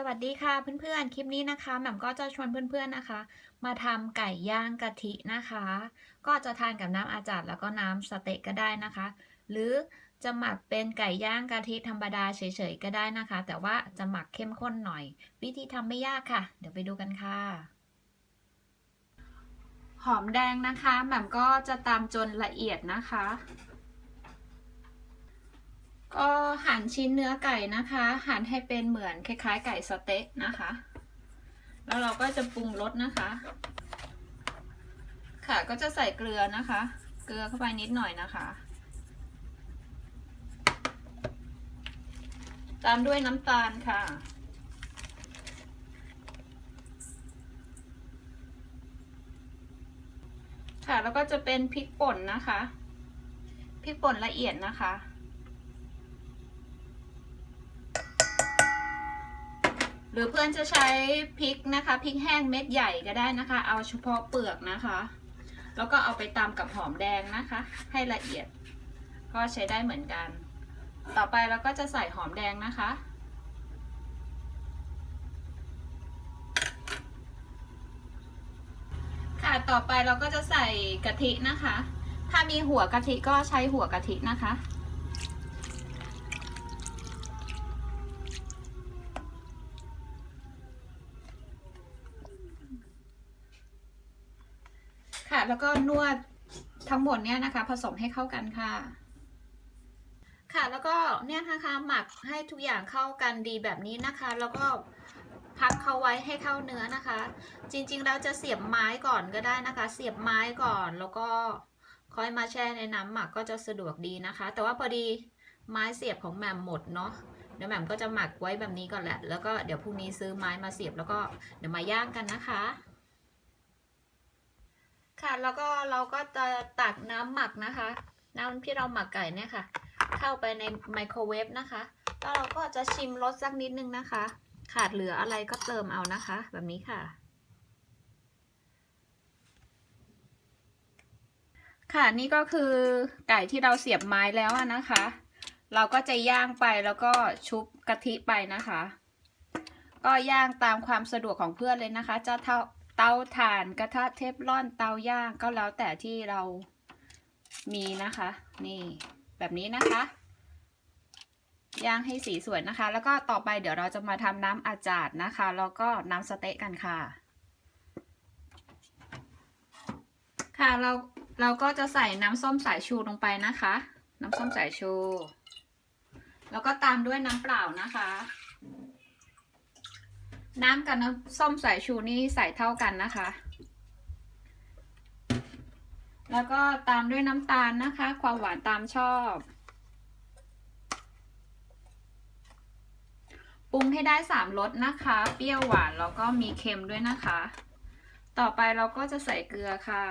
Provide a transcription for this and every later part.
สวัสดีค่ะเพื่อนๆ คลิปนี้นะคะแหม่มก็จะชวนเพื่อนๆนะคะ มาทำไก่ย่างกะทินะคะ ก็จะทานกับน้ำอาจารย์แล้วก็น้ำสเต๊กก็ได้นะคะ หรือจะหมักเป็นไก่ย่างกะทิธรรมดาเฉยๆก็ได้นะคะ แต่ว่าจะหมักเข้มข้นหน่อย วิธีทำไม่ยากค่ะ เดี๋ยวไปดูกันค่ะ หอมแดงนะคะแหม่มก็จะตามจนละเอียดนะคะ ก็หั่นชิ้นเนื้อไก่นะคะ หั่นให้เป็นเหมือนคล้ายๆ ไก่สเต๊กนะคะ แล้วเราก็จะปรุงรสนะคะ ค่ะก็จะใส่เกลือนะคะ เกลือเข้าไปนิดหน่อยนะคะ ตามด้วยน้ำตาลค่ะค่ะแล้วก็จะเป็นพริกป่นนะคะ พริกป่นละเอียดนะคะ รือเพื่อนจะใช้พริกนะคะพริกแห้งเม็ดใหญ่ก็ได้นะคะ เอาเฉพาะเปลือกนะคะ แล้วก็เอาไปตำกับหอมแดงนะคะ ให้ละเอียด ก็ใช้ได้เหมือนกัน ต่อไปเราก็จะใส่หอมแดงนะคะค่ะต่อไปเราก็จะใส่กะทินะคะ ถ้ามีหัวกะทิก็ใช้หัวกะทินะคะ แล้วก็นวดทั้งหมดเนี่ยนะคะ ผสมให้เข้ากันค่ะ ค่ะแล้วก็เนี่ยนะคะหมักให้ทุกอย่างเข้ากันดีแบบนี้นะคะ แล้วก็พักเขาไว้ให้เข้าเนื้อนะคะ จริงๆเราจะเสียบไม้ก่อนก็ได้นะคะ เสียบไม้ก่อนแล้วก็ค่อยมาแช่ในน้ำหมักก็จะสะดวกดีนะคะ แต่ว่าพอดีไม้เสียบของแหม่มหมดเนาะเดี๋ยวแหม่มก็จะหมักไว้แบบนี้ก่อนแหละ แล้วก็เดี๋ยวพรุ่งนี้ซื้อไม้มาเสียบแล้วก็เดี๋ยวมาย่างกันนะคะค่ะ แล้วก็เราก็จะตักน้ำหมักนะคะ น้ำที่เราหมักไก่เนี่ยค่ะ เข้าไปในไมโครเวฟนะคะ แล้วเราก็จะชิมรสสักนิดนึงนะคะ ขาดเหลืออะไรก็เติมเอานะคะ แบบนี้ค่ะ ค่ะนี่ก็คือไก่ที่เราเสียบไม้แล้วนะคะ เราก็จะย่างไปแล้วก็ชุบกะทิไปนะคะ ก็ย่างตามความสะดวกของเพื่อนเลยนะคะ จะเท่า เตาถ่านกระทะเทฟลอนเตาย่างก็แล้วแต่ที่เรามีนะคะ นี่แบบนี้นะคะ ย่างให้สีสวยนะคะ แล้วก็ต่อไปเดี๋ยวเราจะมาทำน้ำอาจาดนะคะ แล้วก็น้ำสเต๊ะกันค่ะ ค่ะเราเราก็จะใส่น้ำส้มสายชูลงไปนะคะ น้ำส้มสายชู แล้วก็ตามด้วยน้ำเปล่านะคะ น้ำกับน้ำส้มสายชูนี่ใส่เท่ากันนะคะ แล้วก็ตามด้วยน้ำตาลนะคะ ความหวานตามชอบ ปรุงให้ได้สามรสนะคะ เปรี้ยวหวานแล้วก็มีเค็มด้วยนะคะ ต่อไปเราก็จะใส่เกลือค่ะ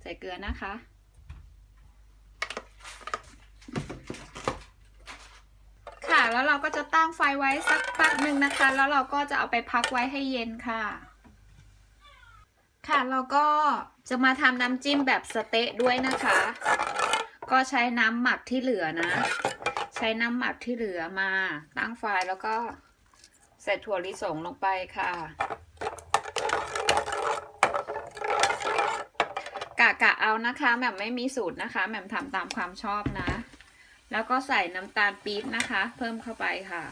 ใส่เกลือนะคะ ค่ะ แล้วเราก็จะตั้งไฟไว้สักพักหนึ่งนะคะ แล้วเราก็จะเอาไปพักไว้ให้เย็นค่ะ ค่ะเราก็จะมาทำน้ำจิ้มแบบสเต๊ะด้วยนะคะ ก็ใช้น้ำหมักที่เหลือนะ ใช้น้ำหมักที่เหลือมา ตั้งไฟแล้วก็ใส่ถั่วลิสงลงไปค่ะ กะกะเอานะคะแหม่มไม่มีสูตรนะคะแหม่มทำตามความชอบนะ แล้วก็ใส่น้ำตาลปี๊บนะคะ เพิ่มเข้าไปค่ะ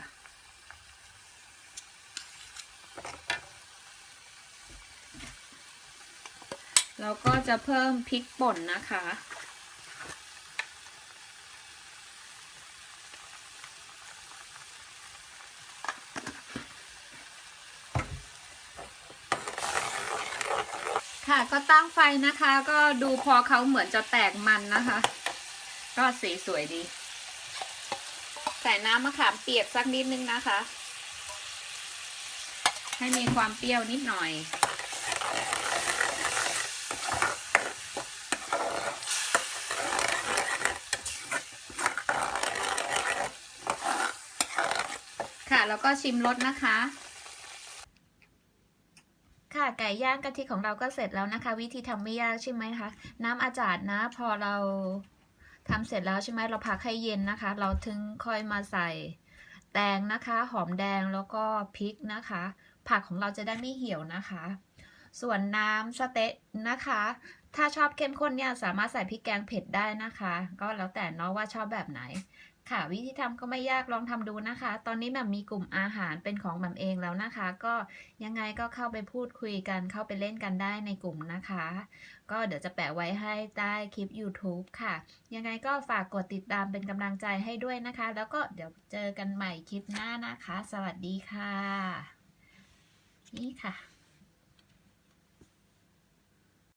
แล้วก็จะเพิ่มพริกป่นนะคะ ค่ะก็ตั้งไฟนะคะ ก็ดูพอเขาเหมือนจะแตกมันนะคะ ก็สีสวยดี ใส่น้ำมะขามเปียกสักนิดนึงนะคะ ให้มีความเปรี้ยวนิดหน่อย ค่ะแล้วก็ชิมรสนะคะ ค่ะไก่ย่างกะทิของเราก็เสร็จแล้วนะคะ วิธีทำไม่ยากใช่ไหมคะ น้ำอาจาดนะพอเรา ทำเสร็จแล้วใช่ไหมเราพักให้เย็นนะคะ เราถึงค่อยมาใส่แตงนะคะ หอมแดงแล้วก็พริกนะคะ ผักของเราจะได้ไม่เหี่ยวนะคะ ส่วนน้ำสเต๊ะนะคะ ถ้าชอบเข้มข้นเนี่ยสามารถใส่พริกแกงเผ็ดได้นะคะ ก็แล้วแต่เนาะว่าชอบแบบไหน ค่ะวิธีทำก็ไม่ยากลองทำดูนะคะ ตอนนี้แบบมีกลุ่มอาหารเป็นของแบบเองแล้วนะคะ ก็ยังไงก็เข้าไปพูดคุยกันเข้าไปเล่นกันได้ในกลุ่มนะคะ ก็เดี๋ยวจะแปะไว้ให้ใต้คลิป YouTube ค่ะ ยังไงก็ฝากกดติดตามเป็นกำลังใจให้ด้วยนะคะ แล้วก็เดี๋ยวเจอกันใหม่คลิปหน้านะคะ สวัสดีค่ะ นี่ค่ะ